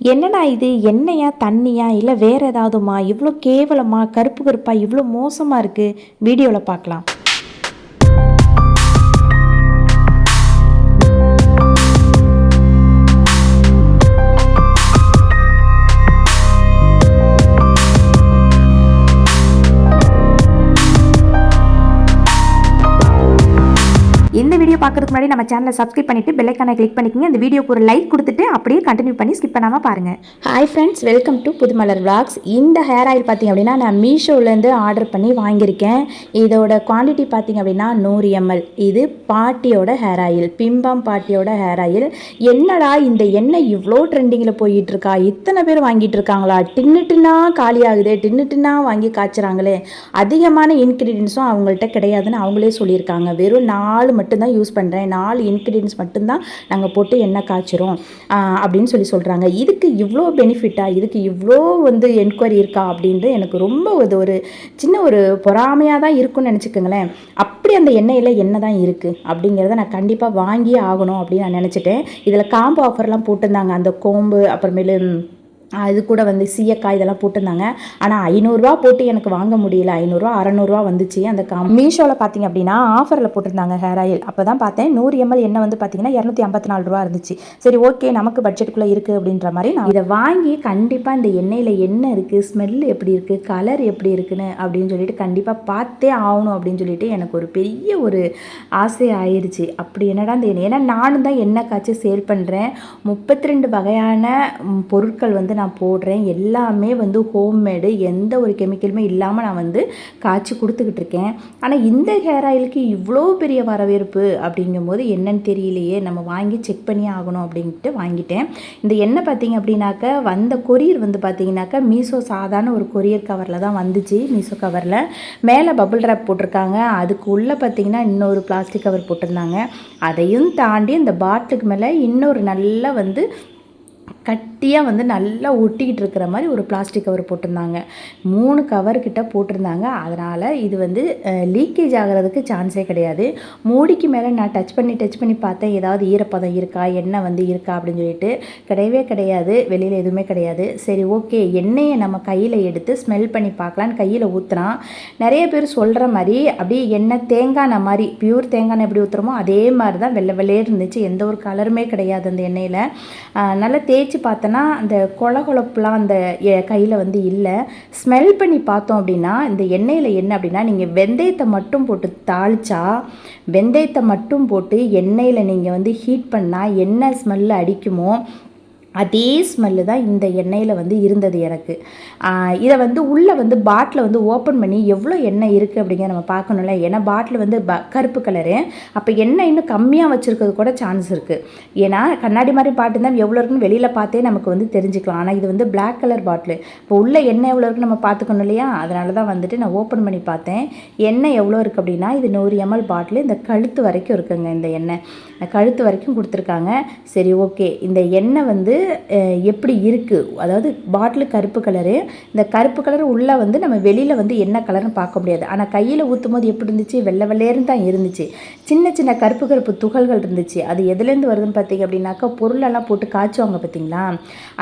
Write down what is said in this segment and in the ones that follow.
என்னடா இது? எண்ணெயா தண்ணியா? இல்லை வேறு ஏதாவதுமா? இவ்வளோ கேவலமாக கருப்பு கருப்பாக இவ்வளோ மோசமாக இருக்குது வீடியோவில் பார்க்கலாம் பார்க்கறதுக்கு முன்னாடி நம்ம சேனலை சப்ஸ்கிரைப் பண்ணிட்டு பெல் ஐக்கானை கிளிக் பண்ணிக்கங்க. இந்த வீடியோக்கு ஒரு லைக் கொடுத்துட்டு அப்படியே கண்டினியூ பண்ணி ஸ்கிப் பண்ணாமல் பாருங்கள் hi friends welcome to Pudhumalar vlogs இந்த ஹேர் ஆயில் பார்த்தீங்க அப்படின்னா நான் மீஷோலேருந்து ஆர்டர் பண்ணி வாங்கியிருக்கேன். இதோட குவான்டிட்டி பார்த்தீங்க அப்படின்னா நூறு எம்எல் இது பாட்டியோட ஹேர் ஆயில் பிம்பம் பாட்டியோட ஹேர் ஆயில் என்னடா இந்த எண்ணெய் இவ்வளோ ட்ரெண்டிங்கில் போயிட்டு இருக்கா இத்தனை பேர் வாங்கிட்டு இருக்காங்களா டின்னு டின்னா டின்னுட்டுனா டின்னு டின்னா வாங்கி காய்ச்சுறாங்களே. அதிகமான இன்க்ரீடியன்ஸும் அவங்கள்ட்ட கிடையாதுன்னு அவங்களே சொல்லியிருக்காங்க. வெறும் நாலு மட்டும்தான் யூஸ் பண்ணுறேன் நாலு இன்க்ரீடியன்ஸ் மட்டும்தான் நாங்கள் போட்டு எண்ணெய் காய்ச்சிரும் அப்படின்னு சொல்லி சொல்கிறாங்க இதுக்கு இவ்வளோ பெனிஃபிட்டா இதுக்கு இவ்வளோ வந்து என்கொயரி இருக்கா? அப்படின்ட்டு எனக்கு ரொம்ப இது ஒரு சின்ன ஒரு பொறாமையாக தான் இருக்கும்னு நினச்சிக்கோங்களேன். அப்படி அந்த எண்ணெயில் என்ன தான் இருக்குது அப்படிங்கிறத நான் கண்டிப்பாக வாங்கியே ஆகணும் அப்படின்னு நான் நினச்சிட்டேன். இதில் காம்போ ஆஃபர்லாம் போட்டிருந்தாங்க. அந்த கோம்பு அப்புறமேலு அது கூட வந்து சீயக்காய் இதெல்லாம் போட்டிருந்தாங்க. ஆனால் ஐநூறுரூவா போட்டு எனக்கு வாங்க முடியல. ஐநூறுரூவா அறநூறுவா வந்துச்சு. அந்த காம் மீஷோவில் பார்த்தீங்க அப்படின்னா ஆஃபரில் போட்டிருந்தாங்க ஹேர் ஆயில் அப்போ தான் பார்த்தேன் நூறு எம்எல் எண்ணெய் வந்து பார்த்தீங்கன்னா இரநூத்தி ஐம்பத்தி நாலு ரூபா இருந்துச்சு. சரி ஓகே நமக்கு பட்ஜெட்டுக்குள்ளே இருக்குது அப்படின்ற மாதிரி நான் இதை வாங்கி கண்டிப்பாக இந்த எண்ணெயில் என்ன இருக்குது ஸ்மெல் எப்படி இருக்குது கலர் எப்படி இருக்குன்னு அப்படின்னு சொல்லிட்டு கண்டிப்பாக பார்த்தே ஆகணும் அப்படின்னு சொல்லிட்டு எனக்கு ஒரு பெரிய ஒரு ஆசை ஆயிடுச்சு அப்படி என்னடா இந்த எண்ணெய்? ஏன்னா நானும் தான் எண்ணெய் காய்ச்சி சேல் பண்ணுறேன் முப்பத்தி ரெண்டு வகையான பொருட்கள் வந்து நான் நான் போடுறேன். எல்லாமே வந்து ஹோம்மேடு எந்த ஒரு கெமிக்கலுமே இல்லாமல் நான் வந்து காய்ச்சி கொடுத்துக்கிட்டு இருக்கேன் ஆனால் இந்த ஹேர் ஆயிலுக்கு இவ்வளோ பெரிய வரவேற்பு அப்படிங்கும்போது என்னன்னு தெரியலையே. நம்ம வாங்கி செக் பண்ணி ஆகணும் அப்படின்ட்டு வாங்கிட்டேன். இந்த எண்ணெய் பார்த்தீங்க அப்படின்னாக்க வந்த கொரியர் வந்து பார்த்தீங்கன்னாக்கா மீஷோ சாதாரண ஒரு கொரியர் கவரில் தான் வந்துச்சு. மீஷோ கவரில் மேலே பபுள் ரேப் போட்டிருக்காங்க. அதுக்கு உள்ளே பார்த்தீங்கன்னா இன்னொரு பிளாஸ்டிக் கவர் போட்டிருந்தாங்க. அதையும் தாண்டி இந்த பாட்டிலுக்கு மேலே இன்னொரு நல்லா வந்து கட்டியாக வந்து நல்லா ஒட்டிக்கிட்டு இருக்கிற மாதிரி ஒரு பிளாஸ்டிக் கவர் போட்டிருந்தாங்க. மூணு கவர் கிட்ட போட்டிருந்தாங்க. அதனால் இது வந்து லீக்கேஜ் ஆகிறதுக்கு சான்ஸே கிடையாது. மூடிக்கு மேலே நான் டச் பண்ணி டச் பண்ணி பார்த்தேன். ஏதாவது ஈரப்பதம் இருக்கா? எண்ணெய் வந்து இருக்கா? அப்படின்னு சொல்லிட்டு கிடையவே கிடையாது. வெளியில் எதுவுமே கிடையாது. சரி ஓகே எண்ணெயை நம்ம கையில் எடுத்து ஸ்மெல் பண்ணி பார்க்கலான்னு கையில் ஊற்றுனா நிறைய பேர் சொல்கிற மாதிரி அப்படியே எண்ணெய் தேங்காய் மாதிரி பியூர் தேங்காய் எப்படி ஊற்றுறோமோ அதே மாதிரி தான் வெள்ளை வெள்ளையே இருந்துச்சு. எந்த ஒரு கலருமே கிடையாது அந்த எண்ணெயில். நல்லா தேய்ச்சி பார்த்தோன்னா அந்த கொல கொழப்புலாம் அந்த கையில் வந்து இல்லை. ஸ்மெல் பண்ணி பார்த்தோம் அப்படின்னா இந்த எண்ணெயில் என்ன அப்படின்னா நீங்கள் வெந்தயத்தை மட்டும் போட்டு தாளிச்சா வெந்தயத்தை மட்டும் போட்டு எண்ணெயில் நீங்கள் வந்து ஹீட் பண்ணால் என்ன ஸ்மெல்லு அடிக்குமோ அதே ஸ்மெல்லு தான் இந்த எண்ணெயில் வந்து இருந்தது எனக்கு. இதை வந்து உள்ளே வந்து பாட்டில் வந்து ஓப்பன் பண்ணி எவ்வளோ எண்ணெய் இருக்குது அப்படிங்கிற நம்ம பார்க்கணும்ல. ஏன்னா பாட்டில் வந்து ப கருப்பு கலரு அப்போ எண்ணெய் இன்னும் கம்மியாக வச்சுருக்கிறது கூட சான்ஸ் இருக்குது ஏன்னா கண்ணாடி மாதிரி பாட்டு தான் எவ்வளோ இருக்குன்னு வெளியில் பார்த்தே நமக்கு வந்து தெரிஞ்சுக்கலாம். ஆனால் இது வந்து பிளாக் கலர் பாட்டில் இப்போ உள்ள எண்ணெய் எவ்வளோ இருக்குன்னு நம்ம பார்த்துக்கணும் இல்லையா? அதனால தான் வந்துட்டு நான் ஓப்பன் பண்ணி பார்த்தேன். எண்ணெய் எவ்வளோ இருக்குது அப்படின்னா இது நூறு எம்எல் பாட்டில் இந்த கழுத்து வரைக்கும் இருக்குங்க இந்த எண்ணெய். கழுத்து வரைக்கும் கொடுத்துருக்காங்க. சரி ஓகே இந்த எண்ணெய் வந்து எப்படி இருக்குது அதாவது பாட்டில் கருப்பு கலரு இந்த கருப்பு கலர் உள்ளே வந்து நம்ம வெளியில் வந்து என்ன கலர்னு பார்க்க முடியாது. ஆனால் கையில் ஊற்றும் போது எப்படி இருந்துச்சு? வெள்ளை வெள்ளையர்னு தான் இருந்துச்சு. சின்ன சின்ன கருப்பு கருப்பு துகள்கள் இருந்துச்சு. அது எதுலேருந்து வருதுன்னு பார்த்தீங்க அப்படின்னாக்கா பொருளெல்லாம் போட்டு காய்ச்சுவாங்க பார்த்தீங்களா?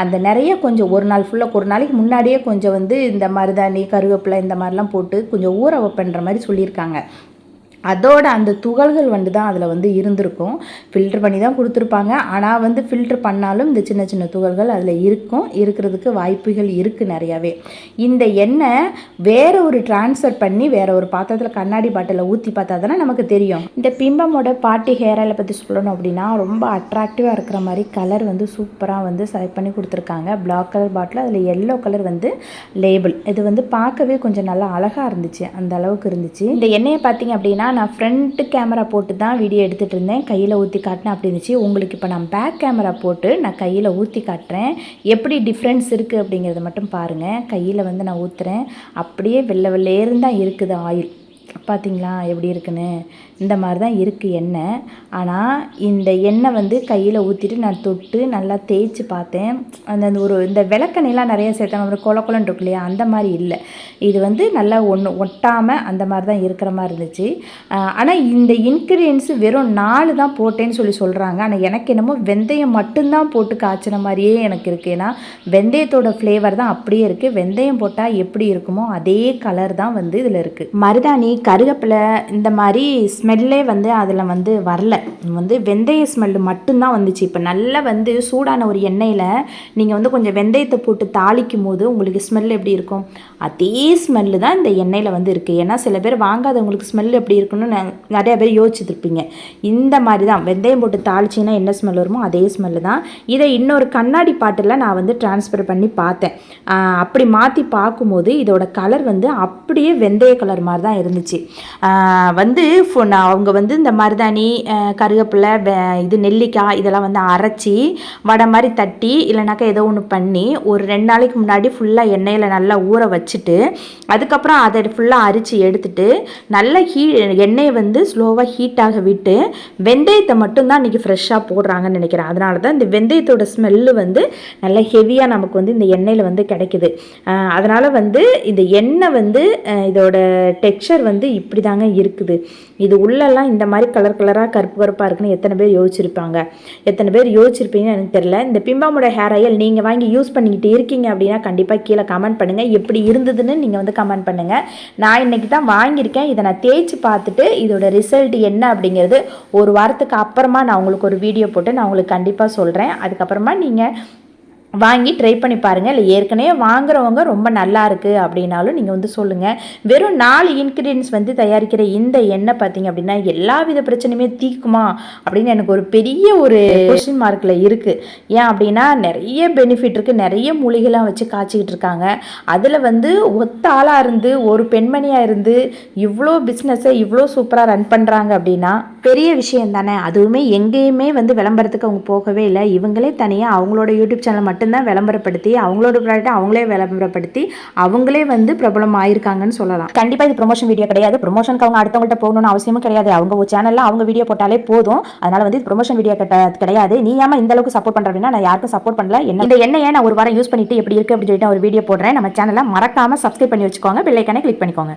அந்த நிறைய கொஞ்சம் ஒரு நாள் ஃபுல்லாக ஒரு நாளைக்கு முன்னாடியே கொஞ்சம் வந்து இந்த மருதாணி கருவேப்பிலை இந்த மாதிரிலாம் போட்டு கொஞ்சம் ஊற வைப்பன்ற மாதிரி சொல்லியிருக்காங்க. அதோட அந்த துகள்கள் வந்து தான் அதில் வந்து இருந்திருக்கும். ஃபில்டர் பண்ணி தான் கொடுத்துருப்பாங்க. ஆனால் வந்து ஃபில்டர் பண்ணாலும் இந்த சின்ன சின்ன துகள்கள் அதில் இருக்கும். இருக்கிறதுக்கு வாய்ப்புகள் இருக்குது நிறையாவே. இந்த எண்ணெய் வேற ஒரு டிரான்ஸ்ஃபர் பண்ணி வேற ஒரு பாத்திரத்தில் கண்ணாடி பாட்டிலில் ஊற்றி பார்த்தா தானே நமக்கு தெரியும். இந்த பிம்பமோட பாட்டி ஹேர் ஆயிலை பற்றி சொல்லணும் அப்படின்னா ரொம்ப அட்ராக்டிவாக இருக்கிற மாதிரி கலர் வந்து சூப்பராக வந்து செலக்ட் பண்ணி கொடுத்துருக்காங்க. பிளாக் கலர் பாட்டில் அதில் எல்லோ கலர் வந்து லேபிள் இது வந்து பார்க்கவே கொஞ்சம் நல்லா அழகாக இருந்துச்சு. அந்த அளவுக்கு இருந்துச்சு. இந்த எண்ணெயை பார்த்தீங்க அப்படின்னா நான் ஃப்ரண்ட் கேமரா போட்டு தான் வீடியோ எடுத்துகிட்டு இருந்தேன் கையில் ஊற்றி காட்டினேன். அப்படி இருந்துச்சு. உங்களுக்கு இப்போ நான் பேக் கேமரா போட்டு நான் கையில் ஊற்றி காட்டுறேன். எப்படி டிஃப்ரென்ஸ் இருக்குது அப்படிங்கிறத மட்டும் பாருங்கள் கையில் வந்து நான் ஊற்றுறேன் அப்படியே வெள்ளை வெள்ளையேருந்து தான் இருக்குது ஆயில். பார்த்தீங்களா எப்படி இருக்குன்னு? இந்த மாதிரி தான் இருக்குது எண்ணெய். ஆனால் இந்த எண்ணெய் வந்து கையில் ஊற்றிட்டு நான் தொட்டு நல்லா தேய்ச்சி பார்த்தேன். அந்த அந்த ஒரு இந்த விளக்கெண்ணெய்லாம் நிறைய சேர்த்தாங்க. ஒரு கொல கொலன்னு இருக்கு இல்லையா? அந்த மாதிரி இல்லை. இது வந்து நல்லா ஒன்று ஒட்டாமல் அந்த மாதிரி தான் இருக்கிற மாதிரி இருந்துச்சு. ஆனால் இந்த இன்க்ரீடியன்ஸ் வெறும் நாலு தான் போட்டேன்னு சொல்லி சொல்கிறாங்க ஆனால் எனக்கு என்னமோ வெந்தயம் மட்டும்தான் போட்டு காய்ச்சின மாதிரியே எனக்கு இருக்குது ஏன்னா வெந்தயத்தோட ஃப்ளேவர் தான் அப்படியே இருக்குது வெந்தயம் போட்டால் எப்படி இருக்குமோ அதே கலர் தான் வந்து இதில் இருக்குது மருதாணி கருகப்பிலை இந்த மாதிரி ஸ்மெல்லே வந்து அதில் வந்து வரல. வந்து வெந்தய ஸ்மெல்லு மட்டும்தான் வந்துச்சு. இப்போ நல்லா வந்து சூடான ஒரு எண்ணெயில் நீங்கள் வந்து கொஞ்சம் வெந்தயத்தை போட்டு தாளிக்கும் போது உங்களுக்கு ஸ்மெல் எப்படி இருக்கும்? அதே ஸ்மெல்லு தான் இந்த எண்ணெயில் வந்து இருக்குது ஏன்னா சில பேர் வாங்காதவங்களுக்கு ஸ்மெல் எப்படி இருக்குன்னு ந- பேர் யோசிச்சுருப்பீங்க. இந்த மாதிரி தான். வெந்தயம் போட்டு தாளிச்சிங்கன்னா என்ன ஸ்மெல் வருமோ அதே ஸ்மெல்லு தான். இதை இன்னொரு கண்ணாடி பாட்டில் நான் வந்து ட்ரான்ஸ்ஃபர் பண்ணி பார்த்தேன். அப்படி மாற்றி பார்க்கும்போது இதோட கலர் வந்து அப்படியே வெந்தய கலர் மாதிரி தான் இருந்துச்சு. வந்து ஃபு- நான் அவங்க வந்து இந்த மருதாணி கருவேப்பிலை வெ- இது நெல்லிக்காய் இதெல்லாம் வந்து அரைச்சி வடை மாதிரி தட்டி இல்லைனாக்கா ஏதோ ஒன்று பண்ணி ஒரு ரெண்டு நாளைக்கு முன்னாடி ஃபுல்லாக எண்ணெயில் நல்லா ஊற வச்சுட்டு அதுக்கப்புறம் அதை ஃபுல்லாக அரிச்சு எடுத்துட்டு நல்லா ஹீ எண்ணெயை வந்து ஸ்லோவாக ஹீட்டாக விட்டு வெந்தயத்தை மட்டும்தான் இன்றைக்கி ஃப்ரெஷ்ஷாக போடுறாங்கன்னு நினைக்கிறேன். அதனால தான் இந்த வெந்தயத்தோட ஸ்மெல்லு வந்து நல்லா ஹெவியாக நமக்கு வந்து இந்த எண்ணெயில் வந்து கிடைக்குது. அதனால் வந்து இந்த எண்ணெய் வந்து இதோட டெக்ஸ்சர் வந்து இப்படி தாங்க இருக்குது. இது உள்ளெல்லாம் இந்த மாதிரி கலர் கலராக கருப்பு கருப்பாக இருக்குன்னு எத்தனை பேர் யோசிச்சிருப்பாங்க. எத்தனை பேர் யோசிச்சிருப்பீங்கன்னு எனக்கு தெரியல. இந்த பிம்பாமோட ஹேர் ஆயில் நீங்கள் வாங்கி யூஸ் பண்ணிக்கிட்டு இருக்கீங்க அப்படின்னா கண்டிப்பாக கீழே கமெண்ட் பண்ணுங்கள் எப்படி இருந்ததுன்னு நீங்கள் வந்து கமெண்ட் பண்ணுங்கள் நான் இன்றைக்கி தான் வாங்கியிருக்கேன். இதை நான் தேய்ச்சி பார்த்துட்டு இதோட ரிசல்ட் என்ன அப்படிங்கிறது ஒரு வாரத்துக்கு அப்புறமா நான் உங்களுக்கு ஒரு வீடியோ போட்டு நான் உங்களுக்கு கண்டிப்பாக சொல்கிறேன் அதுக்கப்புறமா நீங்கள் வாங்கி ட்ரை பண்ணி பாருங்கள் இல்லை ஏற்கனவே வாங்குறவங்க ரொம்ப நல்லா இருக்குது அப்படின்னாலும் நீங்கள் வந்து சொல்லுங்கள் வெறும் நாலு இன்க்ரீடியன்ஸ் வந்து தயாரிக்கிற இந்த எண்ணெய் பார்த்தீங்க அப்படின்னா எல்லா வித பிரச்சனையுமே தீக்குமா? அப்படின்னு எனக்கு ஒரு பெரிய ஒரு கொஸ்டின் மார்க்கில் இருக்குது ஏன் அப்படின்னா நிறைய பெனிஃபிட் இருக்குது நிறைய மூலிகைலாம் வச்சு காய்ச்சிக்கிட்டு இருக்காங்க. அதில் வந்து ஒத்த ஆளாக இருந்து ஒரு பெண்மணியாக இருந்து இவ்வளோ பிஸ்னஸை இவ்வளோ சூப்பராக ரன் பண்ணுறாங்க அப்படின்னா பெரிய விஷயம் தானே. அதுவுமே எங்கேயுமே வந்து விளம்பரத்துக்கு அவங்க போகவே இல்லை. இவங்களே தனியாக அவங்களோட யூடியூப் சேனல் மட்டும் மட்டும்தான் விளம்பரப்படுத்தி அவங்களோட ப்ராடக்ட்டை அவங்களே விளம்பரப்படுத்தி அவங்களே வந்து பிரபலம் ஆயிருக்காங்கன்னு சொல்லலாம். கண்டிப்பாக இது ப்ரொமோஷன் வீடியோ கிடையாது. ப்ரொமோஷனுக்கு அவங்க அடுத்தவங்கள்ட்ட போகணும்னு அவசியமும் கிடையாது. அவங்க சேனலில் அவங்க வீடியோ போட்டாலே போதும். அதனால வந்து இது ப்ரொமோஷன் வீடியோ கிடையாது. நீ ஏமா இந்த அளவுக்கு சப்போர்ட் பண்ணுற நான் யாருக்கும் சப்போர்ட் பண்ணல. என்ன இந்த எண்ணெயை நான் ஒரு வாரம் யூஸ் பண்ணிட்டு எப்படி இருக்கு அப்படின்னு சொல்லிட்டு ஒரு வீடியோ போடுறேன். நம்ம சேனலை மறக்காம சப்ஸ்கிரைப் பண்ணி வச்சுக்கோங்க. பிள்ளைக்கானே கிளிக் பண்ணிக்கோங்க.